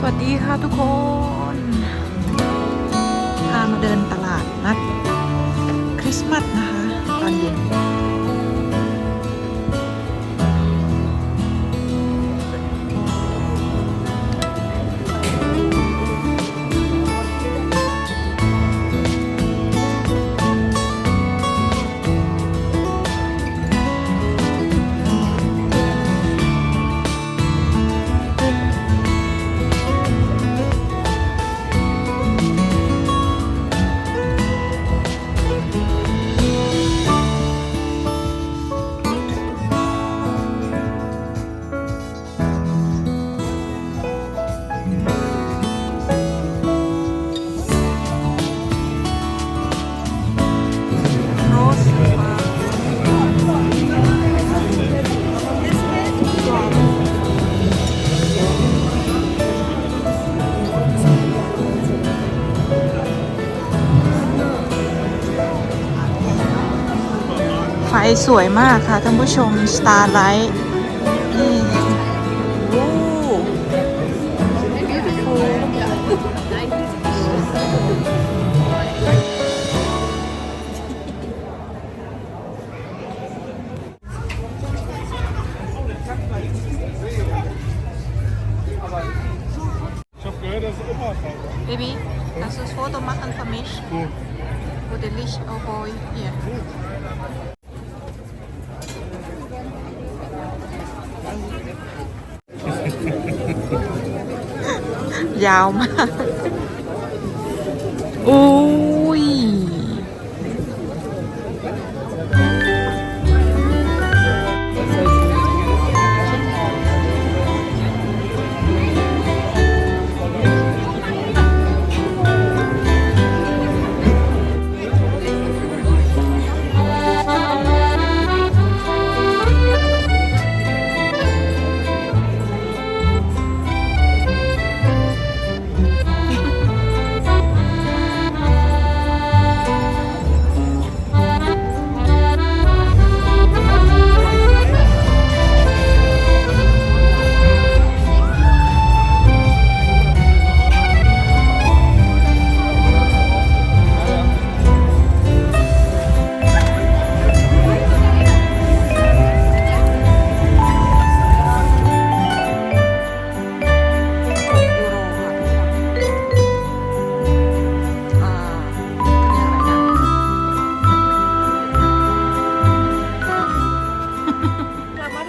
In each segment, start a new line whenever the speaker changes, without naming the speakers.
สวัสดีค่ะทุกคน พามาเดินตลาดนัด สวยมากค่ะท่านผู้ชม Starlight ยาว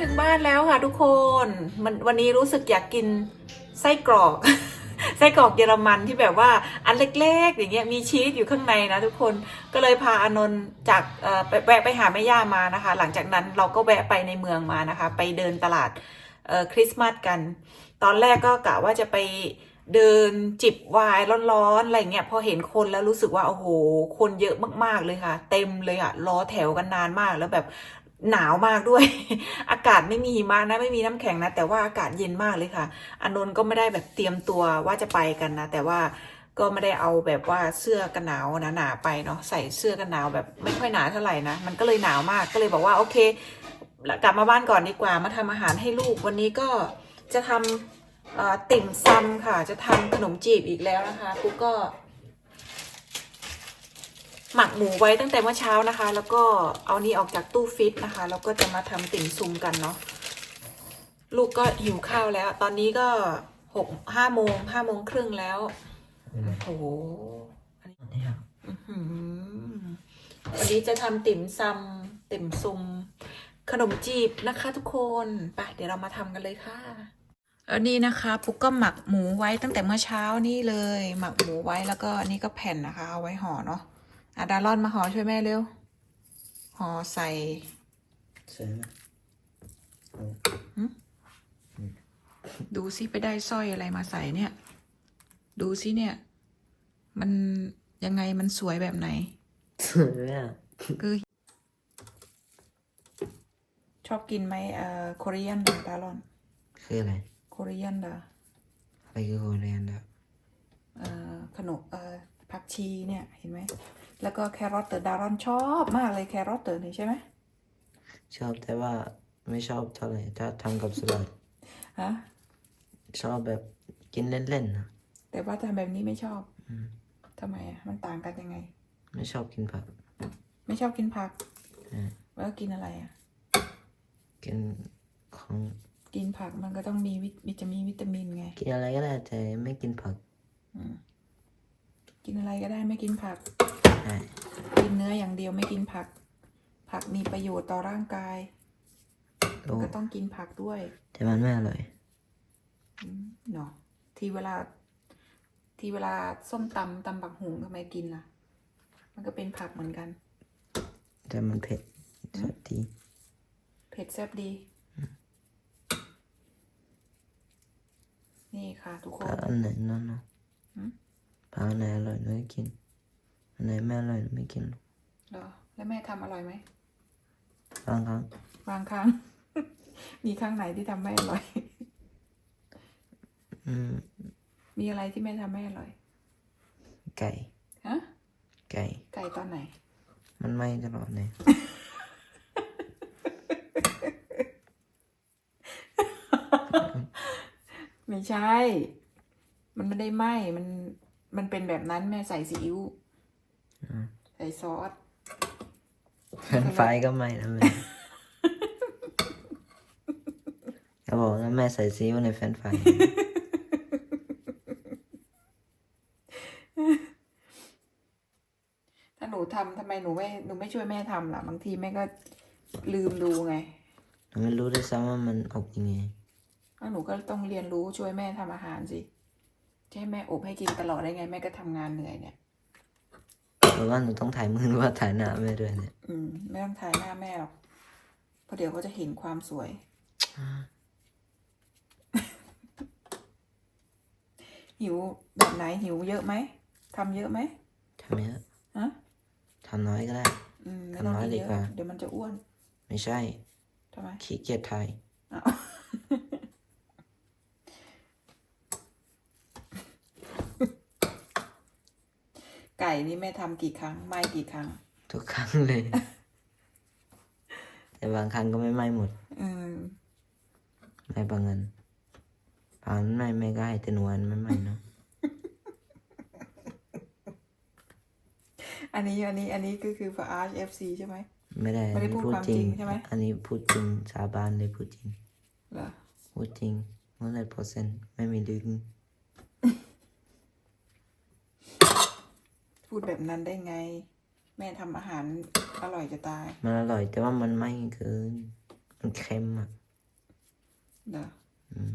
ถึงบ้านแล้วค่ะทุกคนมันวันนี้รู้สึกอยากกินไส้กรอกไส้กรอกเยอรมันที่แบบว่าอันเล็กๆ อย่างเงี้ยมีชีสอยู่ข้างในนะทุกคนก็เลยพาอานนท์จากเอ่อไปแวะไปหาแม่ย่ามานะคะ หลังจากนั้นเราก็แวะไปในเมืองมานะคะ ไปเดินตลาดคริสต์มาสกัน ตอนแรกก็กะว่าจะไปเดินจิบวน์ร้อนๆอะไรเงี้ยพอเห็นคนแล้วรู้สึกว่าโอ้โห คนเยอะมากๆเลยค่ะ เต็มเลยอะรอแถวกันนานมากแล้วแบบ หนาวมากด้วย อากาศไม่มีหิมะนะไม่มีน้ำแข็งนะ แต่ว่าอากาศเย็นมากเลยค่ะอานนท์ก็ไม่ได้แบบเตรียมตัวว่าจะไปกันนะ แต่ว่าก็ไม่ได้เอาแบบว่าเสื้อกันหนาวหนาๆไปเนาะใส่เสื้อกันหนาวแบบไม่ค่อยหนาเท่าไหร่นะ มันก็เลยหนาวมากก็เลยบอกว่าโอเค กลับมาบ้านก่อนดีกว่า มาทำอาหารให้ลูกวันนี้ก็จะทำเอ่อติ่มซำค่ะ จะทำขนมจีบอีกแล้วนะคะกูก็ หมักหมูไว้ตั้งแต่เมื่อเช้านะคะ แล้วก็เอานี่ออกจากตู้ฟิตนะคะ แล้วก็จะมาทำติ่มซุมกันเนาะลูกก็หิวข้าวแล้ว ตอนนี้ก็หกห้าโมงห้าโมงครึ่งแล้วโอ้โหอันนี้อื้อหือวันนี้จะทำติ่มซำติ่มซุม ขนมจีบนะคะทุกคนไปเดี๋ยวเรามาทำกันเลยค่ะอันนี้นะคะปุ๊กก็หมักหมูไว้ตั้งแต่เมื่อเช้านี่เลย หมักหมูไว้แล้วก็อันนี่ก็แผ่นนะคะเอาไว้ห่อเนาะ อะดารอนมาห่อช่วยแม่เร็วห่อใส่
ใช่ไหม
ดูซิไปได้สร้อยอะไรมาใส่เนี่ย ดูซิเนี่ย มันยังไงมันสวยแบบไหน
สวยไหมอะ
คือ ชอบกินไหมเอ่อโคเรียนดาดารอน
คืออะไร
โคเรียนดา
อะไรคือโคเรียนแบบ
เอ่อขนมเอ่อผักชีเนี่ยเห็นไหม แล้วก็แครอทเตอร์ดารอนชอบมากเลยแครอทเตอร์นี่ใช่ไหม
ชอบแต่ว่าไม่ชอบเท่าไหร่ถ้าทำกับสลัด
ฮะ
ชอบแบบกินเล่นๆนะ
แต่ว่าทำแบบนี้ไม่ชอบ
อืม
ทำไมอะมันต่างกันยังไง
ไม่ชอบกินผัก
ไม่ชอบกินผัก
อ่า
แล้วกินอะไรอะ
กินของ
กินผักมันก็ต้องมีวิตวิตามินวิตามินไง
กินอะไรก็ได้แต่ไม่กินผัก
อืมกินอะไรก็ได้ไม่กินผัก
ใช่
กินเนื้ออย่างเดียวไม่กินผัก ผักมีประโยชน์ต่อร่างกาย
โอ้
ก็ต้องกินผักด้วย
แต่มันไม่อร่อย
อืมเนาะทีเวลา ทีเวลาส้มตำตำบักหุงทำไมกินล่ะ มันก็เป็นผักเหมือนกัน
แต่มันเผ็ดสดดี
เผ็ดแซ่บดี นี่ค่ะ ทุกค
ผั
น
กอันไหนนั่นเนาะ
หืม
ผักอันไหนอร่อยหนูก็กิน อันไหนไม่อร่อยหนูไม่กินหรอก
เหรอ แล้วแม่ทำอร่อยไหม
บางครั้ง
บางครั้ง มีครั้งไหนที่ทำไม่อร่อย
อืม
มีอะไรที่แม่ทำไม่อร่อย
ไก่
ฮะ
ไก่
ไก่ตอนไหน
มันไหม้ตลอดเลย
ไม่ใช่ มันไม่ได้ไหมมัน มันเป็นแบบนั้นแม่ใส่ซีอิ๊ว
อืม
ใส่ซอส
ไฟก็ไหม้แล้วแม่เขาบอกแล้วแม่ใส่ซีอิ๊วในแฟรนช์ไฟราย
ถ้าหนูทำทำไมหนูไม่หนูไม่ช่วยแม่ทำล่ะ บางทีแม่ก็ลืมดูไง
หนูไม่รู้ด้วยซ้ำว่ามันอบยังไง
แล้วหนูก็ต้องเรียนรู้ช่วยแม่ทำอาหารสิจะให้แม่อบให้กินตลอดได้ไง แม่ก็ทำงานเหนื่อยเนี่ย
ห รือว่าหนูต้องถ่ายมือหรือว่าถ่ายหน้าแม่ด้วยเนี่ย
อืม ไม่ต้องถ่ายหน้าแม่หรอก เพราะเดี๋ยวเขาจะเห็นความสวย หิวแบบไหนหิวเยอะไหมทำเยอะไหม
ทำเยอะ
ฮะ
ทำน้อยก็ได้
อืมไม่
ทำ
ต้อง
น้อย
กิน
ดี
เย
กว่า
อะเดี๋ยวมันจะอ้วน
ไม่ใช่
ทำไม
ขี้เกียจถ่าย
อ้าว ไก่นี่แม่ทำกี่ครั้งไหม่กี่ครั้ง
ทุกครั้งเลย แต่บางครั้งก็ไม่ไหม้หมด
อืม
ไม่บางเงินบางไม่ไม่ก็ให้แต่หนวลไม่ไหม้เนาะ
อันนี้อันนี้อันนี้ก็คือ for Arch FC ใช่ไหม
ไม่ได้
ไม่ได้
อันนี้
พูดความจริงใช่ไหม
อันนี้พูดจริงสาบานเลยพูดจริง
เหรอ
พูดจริงร้อยเปอร์เซ็นต์ไม่มีดึง
พูดแบบนั้นได้ไง แม่ทำอาหารอร่อยจะตาย
มันอร่อยแต่ว่ามันไหม้เกิน มันเค็มอะ
เหรอ
อืม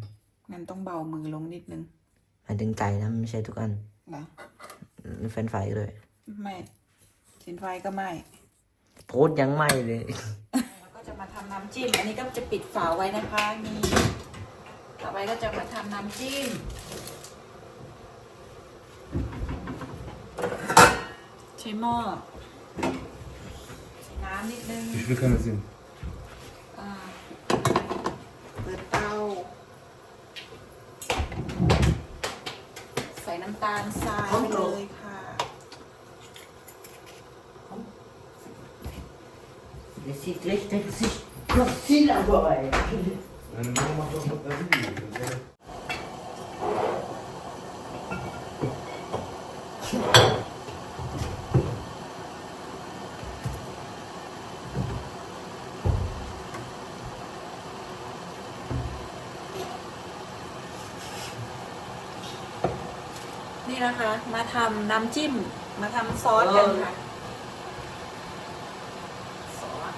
งั้นต้องเบามือลงนิดนึง
หมายถึงไก่นะไม่ใช่ทุกอัน
เหรอ
แฟรนช์ไฟรายด้วย
ไม่สินไฟก็ไม่
โพสต์ยังไหม้เลย
แล้วก็จะมาทำน้ำจิ้ม อันนี้ก็จะปิดฝาไว้นะคะ นี่ ต่อไปก็จะมาทำน้ำจิ้ม ช้หม้อใส่น้ำนิดนึง
Wie viel kann das sein?
อ่าเปิดเตา ใส่น้ำตาลทรายไปเลยค่ะ
Das sieht richtig sich viel dabei.
Meine Mama macht doch mit einer Video.
นี่นะคะ มาทำน้ำจิ้ม มาทำซอสกันค่ะซอส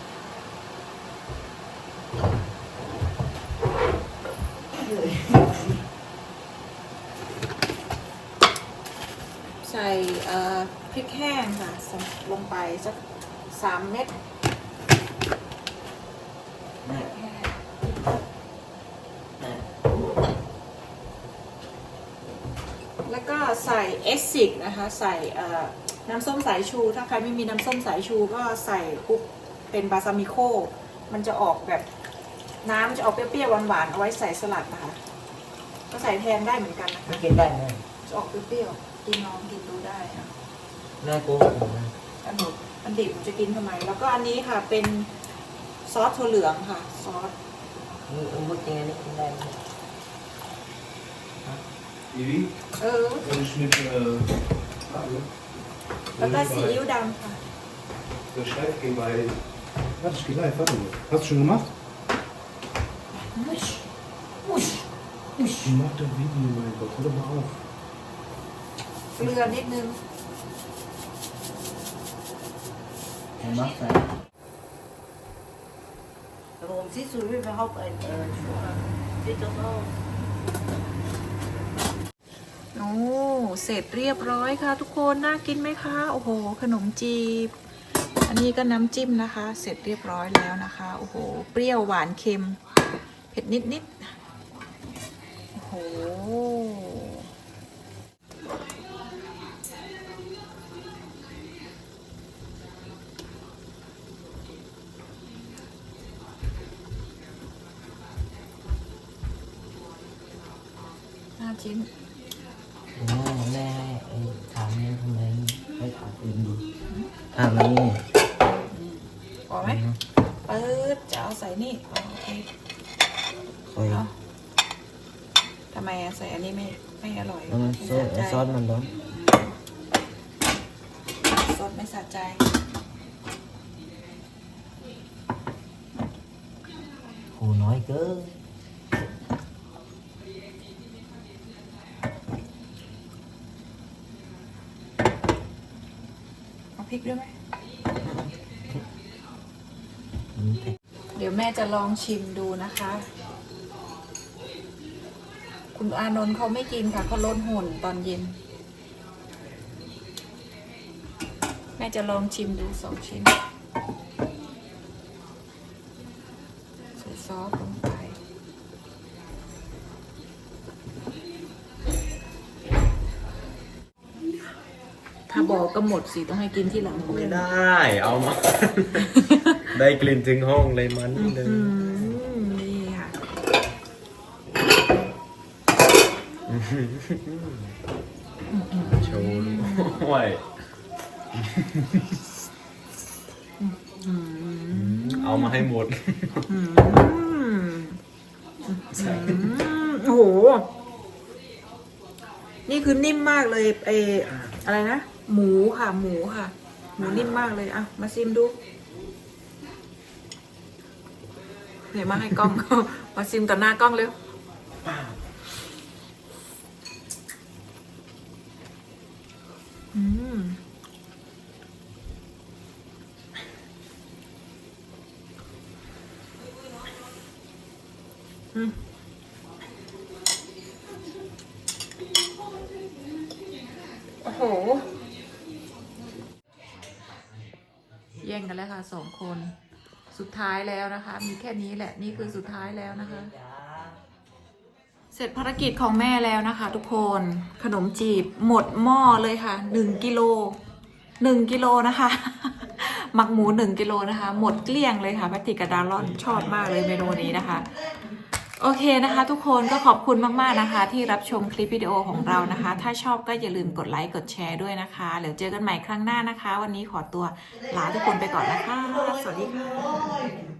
ใส่เอ่อพริกแห้งค่ะใส่ลงไปสักสามเม็ด
Này,
แห้ง
này.
แล้วก็ ใส่เอสซิกนะคะ ใส่เอ่อน้ำส้มสายชู ถ้าใครไม่มีน้ำส้มสายชูก็ใส่คลุกเป็นบาซามิโค มันจะออกแบบน้ำจะออกเปรี้ยวๆหวานๆเอาไว้ใส่สลัดนะคะ ก็ใส่แทนได้เหมือนกันนะคะ
Nó kiếm đây này.
จะออกเปรี้ยวๆกินลองกินดูได้ค่ะ
Nó cố cùng này.
อันหนูอันดิบจะกินทำไม แล้วก็อันนี้ค่ะเป็นซอสถั่วเหลืองค่ะ ซอส
Ông bút tiếng này kiếm đây.
Ivy,
เออ
dat is met uh, hallo.
แล้วก็ซีอิ๊วดำค่ะ
Da schreibt gegen bei. Warte, ich geh live, warte mal. Hast du schon gemacht? Ich mach das Video, mein Gott, hör doch mal auf.
เกลือนิดนึง
ผมมักใส่
Warum siehst du überhaupt ein äh, Schuhe? Sieht doch aus.
โอ้ เสร็จเรียบร้อยค่ะ ทุกคน น่ากินไหมคะ โอ้โห ขนมจีบ อันนี้ก็น้ำจิ้มนะคะ เสร็จเรียบร้อยแล้วนะคะ โอ้โห เปรี้ยวหวานเค็ม เผ็ดนิดนิดโอ้โหน่าจิ้ม
แม่แม่ให้ไอ้ถามนี่ทำไมให้ถามอื่นดูถาม นี่
พอไหมปื๊ดจะเอาใส่นี่อ๋อโอเค
คอย
เอาทำไมอะใส่อันนี้ไม่ไม่อร่อย
แล้วมัน
ไม่
ซอส
สะใจ
ซอสมันร้อน
ซอสไม่สะใจ
โหน้อยเกิน
เอา พริกด้วยไหม
มันเผ็ด
เดี๋ยวแม่จะลองชิมดูนะคะ คุณอานนท์เขาไม่กินค่ะเขาลดหุ่นตอนเย็น แม่จะลองชิมดูสองชิ้นใส่ซอสลงไป ถ้า บอกก็หมดสิต้องให้กินที่หลัง
ไม่ได้ เอามา ได้กลิ่นถึงห้องเลยมันเลย
อืมนี่ค่ะ
โชว์ด้วยเอามาให้หมด
อืมโอ้โห นี่คือนิ่มมากเลยไออะไรนะ หมูค่ะ หมูค่ะ หมูนิ่มมากเลยอะมาซิมดูเดี๋ยวมาให้กล้อง มาซิมต่อหน้ากล้องเร็ว อืม โอ้โห แย่งกันแล้ว ค่ะสองคน สุดท้ายแล้วนะคะ มีแค่นี้แหละนี่คือสุดท้ายแล้วนะคะ เสร็จภารกิจของแม่แล้วนะคะ ทุกคนขนมจีบหมดหม้อเลยค่ะหนึ่งกิโลหนึ่งกิโลนะคะหมักหมูหนึ่งกิโลนะคะ หมดเกลี้ยงเลยค่ะแพตติกกับดารอนชอบมากเลยเมนูนี้นะคะ โอเคนะคะ ทุกคนก็ขอบคุณมาก ๆ นะคะ ที่รับชมคลิปวิดีโอของเรานะคะ ถ้าชอบก็อย่าลืมกดไลค์กดแชร์ด้วยนะคะเดี๋ยวเจอกันใหม่ครั้งหน้านะคะ วันนี้ขอตัวลาทุกคนไปก่อนนะคะ สวัสดีค่ะ